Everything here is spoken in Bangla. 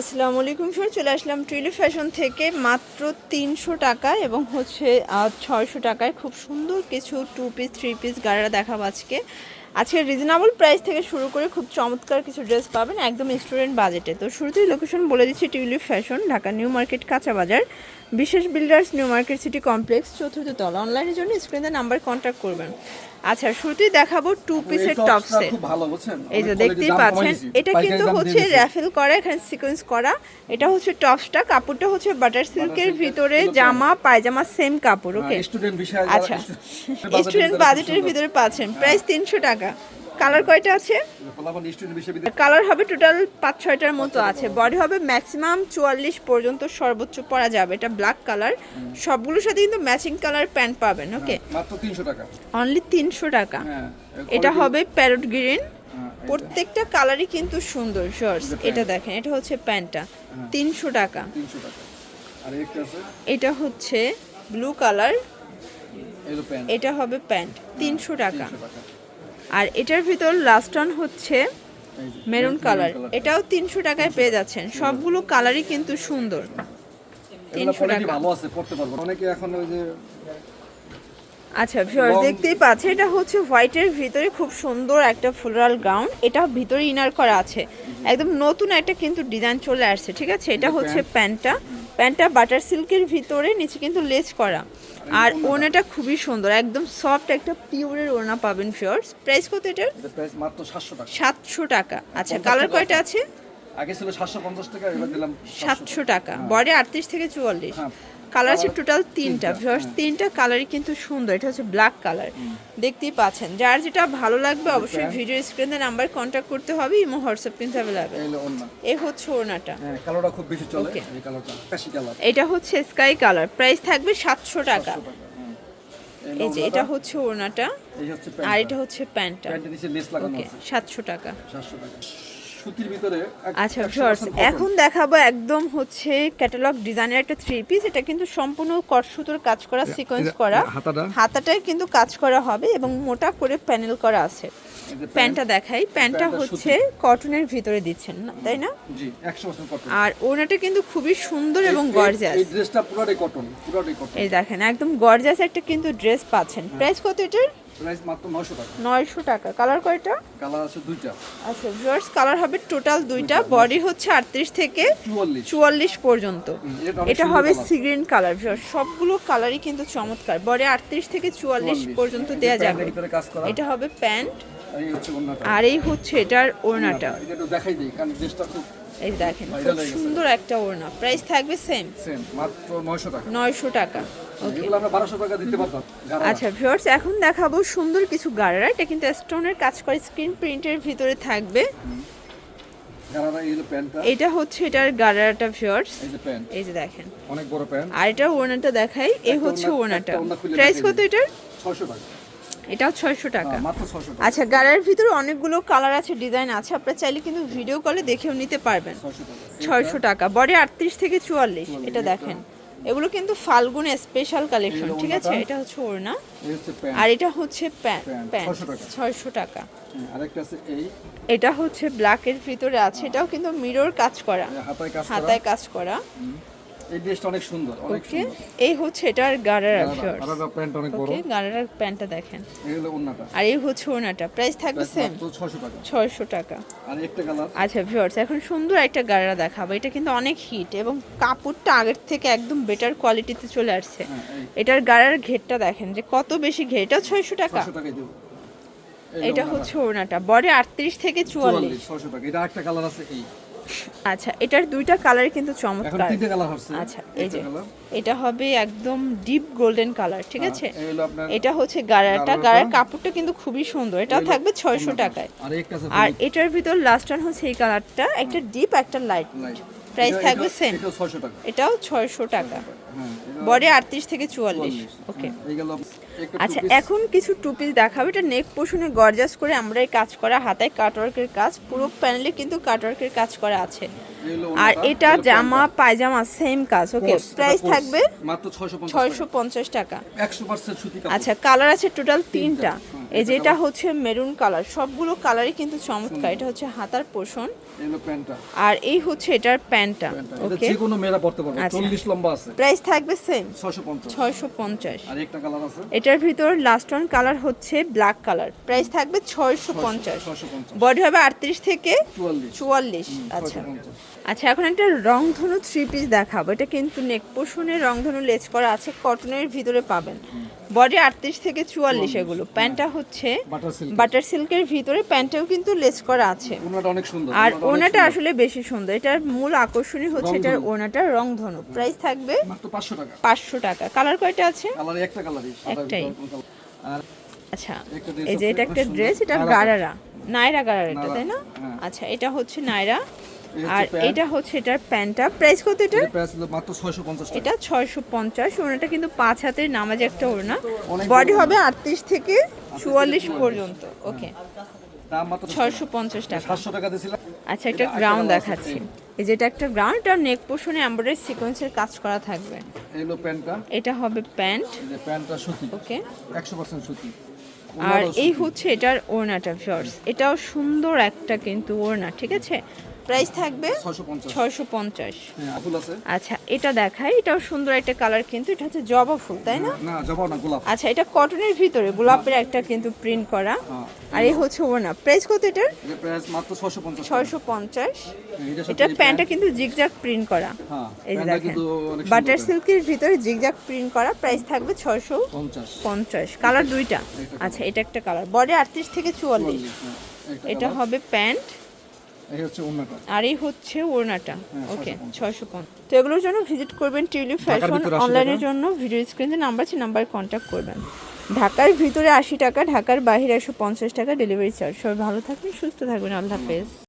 আসসালামু আলাইকুম স্যার চলে আসলাম ট্রিলি ফ্যাশন থেকে মাত্র তিনশো টাকা এবং হচ্ছে ছয়শো টাকায় খুব সুন্দর কিছু টু পিস থ্রি পিস গাড়িরা দেখাবো আজকে। আজকে রিজনেবল প্রাইস থেকে শুরু করে খুব চমৎকার কিছু ড্রেস পাবেন, একদম স্টুডেন্ট বাজেটে তো শুরুতেই লোকেশন বলে দিচ্ছি tulip fashion Dhaka new market কাঁচা বাজার। বিশেষ builders new market city complex চতুর্থ তলা। অনলাইনের জন্য স্ক্রিনে নাম্বার কন্ট্যাক্ট করবেন। আচ্ছা শুরুতেই দেখাবো টু পিসের টপ সেট খুব ভালো বুঝছেন? এই যে দেখতেই পাচ্ছেন। এটা কিন্তু হচ্ছে র্যাফেল করা এখানে সিকোয়েন্স করা। এটা হচ্ছে টপসটা কাপড়টা হচ্ছে বাটার সিল্কের ভিতরে জামা পায়জামা সেম কাপড় ওকে হ্যাঁ, আচ্ছা। স্টুডেন্ট বাজেটের ভিতরে পাচ্ছেন। প্রাইস তিনশো টাকা। কালার কয়টা আছে? কালার হবে টোটাল পাঁচ ছয়টার মতো আছে। বডি হবে ম্যাক্সিমাম চুয়াল্লিশ পর্যন্ত সর্বোচ্চ পরা যাবে। এটা ব্ল্যাক কালার। সবগুলোর সাথে কিন্তু ম্যাচিং কালার প্যান্ট পাবেন ওকে? 300 টাকা। অনলি তিনশো টাকা। হ্যাঁ এটা হবে প্যারট গ্রিন। হ্যাঁ, প্রত্যেকটা কালারই কিন্তু সুন্দর শর্টস এটা দেখেন এটা হচ্ছে প্যান্টটা। হ্যাঁ। তিনশো টাকা। 300 টাকা। আর একটা আছে? এটা হচ্ছে ব্লু কালার। এটা হবে প্যান্ট। তিনশো টাকা। আর এটার ভিতর লাস্ট অন হচ্ছে মেরুন কালার এটাও তিনশো টাকায় পেয়ে যাচ্ছেন। সবগুলো কালারই কিন্তু সুন্দর। এগুলো 300 কোয়ালিটি টাকা। ভালো আছে পড়তে পারব অনেকে এখন ওই যে আচ্ছা ভিউয়ার্স দেখতেই পাচ্ছে এটা হচ্ছে হোয়াইটের ভিতরে খুব সুন্দর একটা ফ্লোরাল গাউন এটা ভিতরে ইনার করা আছে। একদম নতুন একটা কিন্তু ডিজাইন চলে আসছে ঠিক আছে? এটা হচ্ছে প্যান্টটা। প্যান্টটা বাটার সিল্কের ভিতরে নিচে কিন্তু লেস করা। আর ওনাটা খুবই সুন্দর একদম সফট একটা পিওরের ওনা পাবেন ফিওরস প্রাইস কত এটার? মাত্র 700 টাকা। সাতশো টাকা। আচ্ছা কালার কয়টা আছে। আগে ছিল 750 টাকা এবার দিলাম 700 সাতশো টাকা। বডি আটত্রিশ থেকে চুয়াল্লিশ। হ্যাঁ। কালার আছে টোটাল তিনটা তিনটা, ভিউয়ার্স হ্যাঁ। তিনটা কালারই কিন্তু সুন্দর এটা হচ্ছে ব্ল্যাক কালার দেখতেই পাচ্ছেন। যার যেটা ভালো লাগবে অবশ্যই ভিডিও স্ক্রিনে নাম্বার কন্ট্যাক্ট করতে হবে ইমো হোয়াটসঅ্যাপ কিন্তু অ্যাভেলেবেল এই এ হচ্ছে ওড়নাটা। হ্যাঁ কালারটা খুব বেশি চলে এই কালারটা কালার এটা হচ্ছে স্কাই কালার প্রাইস থাকবে সাতশো টাকা। টাকা হ্যাঁ এই যে এটা হচ্ছে ওড়নাটা আর এটা হচ্ছে প্যান্টটা। প্যান্টের নিচে লেস লাগানো আছে। সাতশো টাকা। 700 টাকা। সুতির ভিতরে আচ্ছা 100% ভিউয়ার্স cotton। এখন দেখাবো একদম হচ্ছে ক্যাটালগ ডিজাইনের একটা থ্রি পিস এটা কিন্তু সম্পূর্ণ কট সুতোর কাজ করা সিকোয়েন্স করা। হাতাটায় কিন্তু কাজ করা হবে এবং মোটা করে প্যানেল করা আছে। প্যান্টটা দেখাই। প্যান্টটা হচ্ছে কটনের ভিতরে দিচ্ছেন না? তাই না? জি 100% কটন আর ওনাটা কিন্তু খুবই সুন্দর এবং গর্জাস এই ড্রেসটা পুরোটাই কটন পুরোটাই কটন এই দেখেন একদম গর্জাস একটা কিন্তু ড্রেস পাচ্ছেন। প্রাইস কত এটার? প্রাইস মাত্র 900 টাকা। নয়শো টাকা। কালার কয়টা? কালার আছে দুইটা। আচ্ছা ভিউয়ার্স কালার হবে টোটাল দুইটা। বডি হচ্ছে আটত্রিশ থেকে 44 চুয়াল্লিশ পর্যন্ত। এটা হবে। Sea green colour. সবগুলো কালারই কিন্তু চমৎকার। বডি আটত্রিশ থেকে চুয়াল্লিশ 44 পর্যন্ত এই যে দেওয়া যাবে। এটা হবে প্যান্ট। আর এই হচ্ছে এটার ওড়নাটা। এটা একটু দেখাই দিই কারণ ড্রেসটা খুব এই দেখেন খুব সুন্দর একটা ওড়না। প্রাইস থাকবে সেম সেম মাত্র 900 টাকা। নয়শো টাকা। ওকে এগুলো আমরা 1200 টাকা দিতে পারতাম গাড়া আচ্ছা ভিউয়ার্স এখন দেখাবো সুন্দর কিছু গাড়ারা এটা কিন্তু স্টোনের কাজ করে স্ক্রিন প্রিন্টের ভিতরে থাকবে। এটা হচ্ছে এটার গাড়ারাটা ভিউয়ার্স এই যে দেখেন। অনেক বড় প্যান্ট। আর এটা ওড়নাটা দেখাই এই হচ্ছে খুলে প্রাইস কত। এটার? 600 টাকা। এটাও ছয়শো টাকা। হ্যাঁ, মাত্র 600 টাকা। আচ্ছা গাড়ার ভিতরে অনেকগুলো কালার আছে ডিজাইন আছে। আপনারা চাইলে কিন্তু ভিডিও কলে দেখেও নিতে পারবেন। ছয়শো টাকা। বডি আটত্রিশ থেকে চুয়াল্লিশ এটা দেখেন। এগুলো কিন্তু ফাল্গুন স্পেশাল কালেকশন ঠিক আছে? এটা হচ্ছে ওড়না। আর এটা হচ্ছে প্যান্ট প্যান্ট, প্যান্ট 600 টাকা। ছয়শো টাকা। হ্যাঁ, এটা হচ্ছে ব্ল্যাকের ভিতরে আছে। এটাও কিন্তু মিরর কাজ করা। হাতায় কাজ করা। এই ড্রেসটা অনেক সুন্দর অনেক সুন্দর। এই হচ্ছে এটার গাড়ারা প্যান্ট অনেক বড়। ওকে গাড়ার প্যান্টটা দেখেন। এই হলো ওন্নাটা। আর এই হচ্ছে ওড়নাটা প্রাইস থাকবে সেম 600 টাকা। ছয়শো টাকা। আর একটা কালার। আচ্ছা ভিউয়ার্স এখন সুন্দর একটা গাড়া দেখাবো। এটা কিন্তু অনেক হিট এবং কাপড়টা আগের থেকে একদম বেটার কোয়ালিটিতে চলে আসছে। হ্যাঁ এটার গাড়ার ঘেরটা দেখেন যে কত বেশি ঘের। এটাও ছয়শো টাকা। 600 টাকায় দেব। এটা হচ্ছে ওড়নাটা বডি আটত্রিশ থেকে চুয়াল্লিশ 600 টাকা। এটা একটা কালার আছে এই। আচ্ছা এটার দুইটা কালার কিন্তু চমৎকার। আচ্ছা এই যে এটা হবে একদম ডিপ গোল্ডেন কালার ঠিক হ্যাঁ, আছে? এটা হচ্ছে গাড়াটা। গাড়ার কাপড়টা কিন্তু খুবই সুন্দর। এটা থাকবে ছয়শো টাকায়। আর এটার ভিতর লাস্ট ওয়ান হচ্ছে এই কালারটা একটা ডিপ একটা লাইট প্রাইস থাকবে সেম এটাও 600 টাকা। এটাও ছয়শো টাকা। বডি আটত্রিশ থেকে চুয়াল্লিশ ওকে আচ্ছা এখন কিছু টু পিস দেখাবো। এটা নেক পোষণে গর্জাস করে আমরা এই কাজ করা হাতায় কাটওয়ার্কের কাজ পুরো প্যানেলে কিন্তু কাটওয়ার্কের কাজ করা আছে। আর এটা জামা পায়জামা সেম কাজ ওকে প্রাইস থাকবে মাত্র 650 ছয়শো পঞ্চাশ টাকা। 100% সুতি কাপড়। আচ্ছা কালার আছে টোটাল তিনটা। এই যেটা হচ্ছে মেরুন কালার সবগুলো কালারই কিন্তু চমৎকার। এটা হচ্ছে হাতার পোষণ আর এই হচ্ছে এটার প্যান্টটা ওকে? যে কোনো মেয়েরা পড়তে পারবে। আচ্ছা। চল্লিশ লম্বা আছে। প্রাইস থাকবে সেম ছয়শো পঞ্চাশ। ছয়শো পঞ্চাশ। আর একটা কালার আছে। এটার ভিতর লাস্ট ওয়ান কালার হচ্ছে ব্ল্যাক কালার প্রাইস থাকবে ছয়শো পঞ্চাশ। ছয়শো পঞ্চাশ। বডি হবে আটত্রিশ থেকে চুয়াল্লিশ। চুয়াল্লিশ। আচ্ছা। আচ্ছা এখন একটা রংধনু থ্রি পিস দেখাবো। এটা কিন্তু নেক পোষণের রংধনু লেজ করা আছে কটনের ভিতরে পাবেন। বডি আটত্রিশ থেকে চুয়াল্লিশ এগুলো। প্যান্টটা হচ্ছে বাটার সিল্কের ভিতরে প্যান্টেও কিন্তু লেজ করা আছে। অনেক সুন্দর। আর ওনাটা। আসলে বেশি সুন্দর। এটার মূল আকর্ষণই হচ্ছে এটার ওনাটা রং ধনু। প্রাইস থাকবে মাত্র পাঁচশো টাকা। পাঁচশো টাকা। কালার কয়টা আছে? কালার একটা কালারই একটাই। আর আচ্ছা এই যে এটা একটা ড্রেস এটা গারারা। নায়রা গারারা এটা তাই না? হ্যাঁ। আচ্ছা এটা হচ্ছে হচ্ছে আর এটা হচ্ছে এটার প্যান্টটা প্রাইস কত এটা এটা প্রাইস হলো মাত্র ছয়শো পঞ্চাশ টাকা। এটা ছয়শো পঞ্চাশ। ওনাটা কিন্তু পাঁচ হাতের নামাজ একটা ওড়না। বডি হবে আটত্রিশ থেকে চুয়াল্লিশ পর্যন্ত। ওকে দাম মাত্র ছয়শো পঞ্চাশ টাকা। সাতশো টাকা দিয়েছিলাম। আচ্ছা একটা গ্রাউন্ড দেখাচ্ছি। এই যেটা একটা গ্রাউন্ড এটা নেক পোর্শনে এমব্রয়ডারি সিকোয়েন্সের কাজ করা থাকবে। এই প্যান্টটা। এটা হবে প্যান্ট। এই যে প্যান্টটা সুতি। ওকে। একশো পার্সেন্ট সুতি। আর এই হচ্ছে এটার ওড়নাটা ফিয়ার্স এটাও সুন্দর একটা কিন্তু ওড়না ঠিক আছে? প্রাইস থাকবে ছয়শো পঞ্চাশ। হ্যাঁ আচ্ছা এটা দেখাই এটাও সুন্দর একটা কালার কিন্তু এটা হচ্ছে জবা ফুল তাই না? না না আচ্ছা এটা কটনের ভিতরে গোলাপের একটা কিন্তু প্রিন্ট করা। হ্যাঁ। আর এই হচ্ছে ওড়না। প্রাইস কত এটার? এটা ছয়শো পঞ্চাশ এটার এই প্যান্টটা কিন্তু জিগজাগ প্রিন্ট করা। হ্যাঁ এই দেখেন বাটার সিল্কের ভিতরে জিগজাগ প্রিন্ট করা প্রাইস থাকবে ছয়শো পঞ্চাশ। পঞ্চাশ কালার দুইটা আচ্ছা এটা একটা কালার বডি আটত্রিশ থেকে চুয়াল্লিশ। হ্যাঁ। এটা হবে প্যান্ট। আর এই হচ্ছে ওড়নাটা। হ্যাঁ, ওকে ছয়শো পঞ্চাশ। তো এগুলোর জন্য ভিজিট করবেন টিউলিপ ফ্যাশন ভিতরে 80 অনলাইনের জন্য ভিডিও স্ক্রিনে নাম্বার আছে নাম্বার কন্ট্যাক্ট করবেন। ঢাকার ভিতরে আশি টাকা ঢাকার বাইরে একশো পঞ্চাশ টাকা ডেলিভারি চার্জ সবাই ভালো থাকবেন সুস্থ থাকবেন। আল্লাহ হাফেজ।